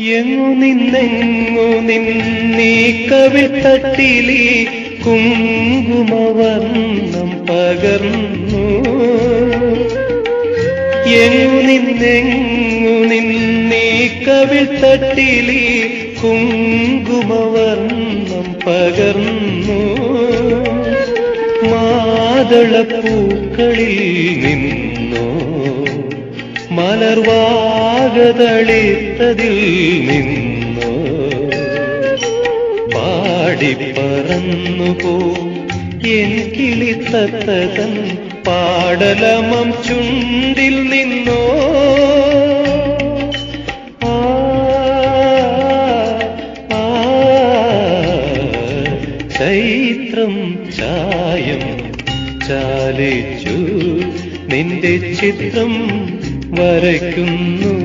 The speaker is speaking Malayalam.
എങ്ങു നിന്നെങ്ങു നിന്നീ കവിത്തട്ടിലി കുങ്കുമവർണം പകർന്നു. എങ്ങു നിന്നെങ്ങു നിന്നീ കവിത്തട്ടിലി കുങ്കുമവർണം പകർന്നു. മാതളപ്പൂക്കളിൽ നിന്നോ മലർവാകതളിത്തതിൽ നിന്നോ പാടിപ്പറന്നു പോ എൻ പാടലമം ചുണ്ടിൽ നിന്നോ. ചൈത്രം ചായം ചാലിച്ചു നിന്റെ ചിത്രം വരയ്ക്കുന്നു.